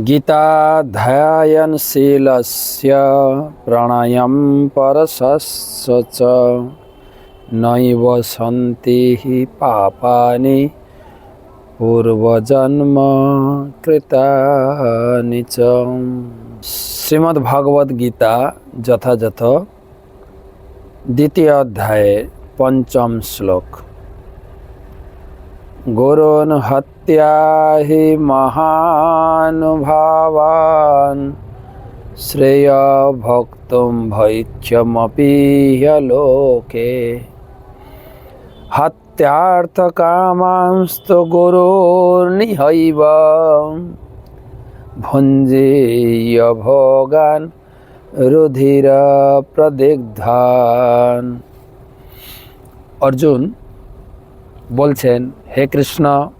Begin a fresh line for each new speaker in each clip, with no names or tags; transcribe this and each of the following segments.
गीताध्ययनशीलस्य प्राणायाम परसस्य च। नैव सन्ति हि पापानि पूर्वजन्म कृतानि च। श्रीमद्भगवद्गीता यथा द्वितीय अध्याय पंचम श्लोक। পঞ্চম শ্লোক গুরুন হত্যা হি মহানুভাবান শ্রেয় ভক্তুম ভৈক্ষমপি লোকে। হত্যার্থকামাংস্তু গুরুর্নিহৈব ভঞ্জেয় ভোগান রুধির প্রদিগ্ধান অর্জুন বলছেন, হে কৃষ্ণ,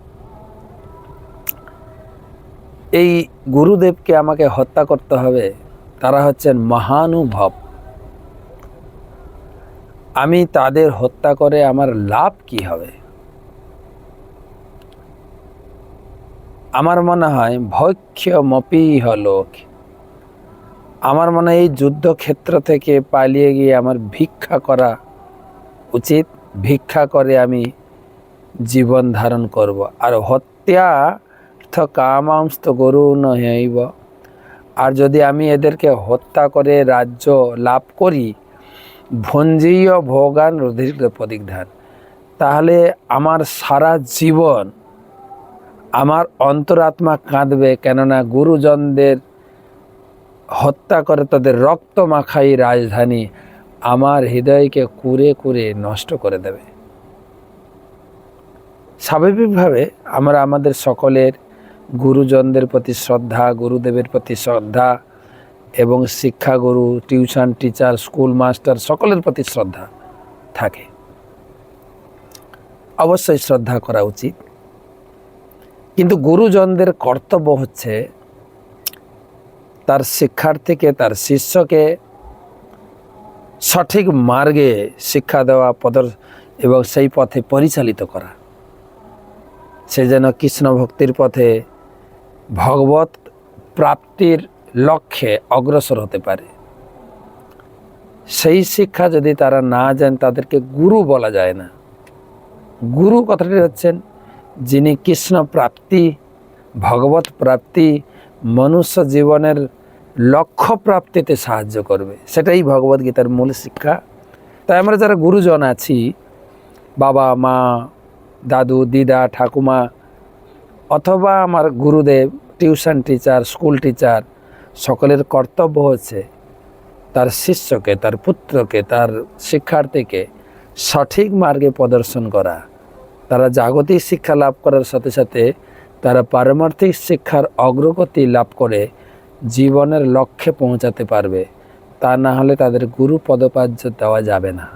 এই গুরুদেবকে আমাকে হত্যা করতে হবে। তারা হচ্ছেন মহানুভব। আমি তাদের হত্যা করে আমার লাভ কি হবে? আমার মনে হয় ভক্ষ্য মপি হলোক আমার মনে হয় এই যুদ্ধক্ষেত্র থেকে পালিয়ে গিয়ে আমার ভিক্ষা করা উচিত। ভিক্ষা করে আমি জীবন ধারণ করব। আর হত্যা অর্থ কামাংস্ত গরু নহইব আর যদি আমি এদেরকে হত্যা করে রাজ্য লাভ করি, ভঞ্জীয় ভোগান রুধির প্রদিগ্ধান তাহলে আমার সারা জীবন আমার অন্তরাত্মা কাঁদবে। কেননা গুরুজনদের হত্যা করে তাদের রক্ত মাখাই রাজধানী আমার হৃদয়কে কুরে কুরে নষ্ট করে দেবে। স্বাভাবিকভাবে আমরা আমাদের সকলের গুরুজনদের প্রতি শ্রদ্ধা, গুরুদেবের প্রতি শ্রদ্ধা এবং শিক্ষাগুরু, টিউশন টিচার, স্কুল মাস্টার সকলের প্রতি শ্রদ্ধা থাকে। অবশ্যই শ্রদ্ধা করা উচিত। কিন্তু গুরুজনদের কর্তব্য হচ্ছে তার শিক্ষার্থীকে, তার শিষ্যকে সঠিক মার্গে শিক্ষা দেওয়া, পদর এবং সেই পথে পরিচালিত করা। সে যেন কৃষ্ণ ভক্তির পথে ভগবত প্রাপ্তির লক্ষ্যে অগ্রসর হতে পারে। সেই শিক্ষা যদি তারা না যান তাদেরকে গুরু বলা যায় না। গুরু কথাটি হচ্ছেন, যিনি কৃষ্ণ প্রাপ্তি, ভগবত প্রাপ্তি, মনুষ্য জীবনের লক্ষ্য প্রাপ্তিতে সাহায্য করবে। সেটাই ভগবদ্গীতার মূল শিক্ষা। তাই আমরা যারা গুরুজন আছি, বাবা, মা দাদু, দিদা, ঠাকুমা অথবা আমার গুরুদেব, টিউশন টিচার, স্কুল টিচার সকলের কর্তব্য হচ্ছে তার শিষ্যকে, তার পুত্রকে, তার শিক্ষার্থীকে সঠিক মার্গে প্রদর্শন করা। তারা জাগতিক শিক্ষা লাভ করার সাথে সাথে তারা পারমার্থিক শিক্ষার অগ্রগতি লাভ করে জীবনের লক্ষ্যে পৌঁছাতে পারবে। তা না হলে তাদের গুরু পদপাহ্য দেওয়া যাবে না।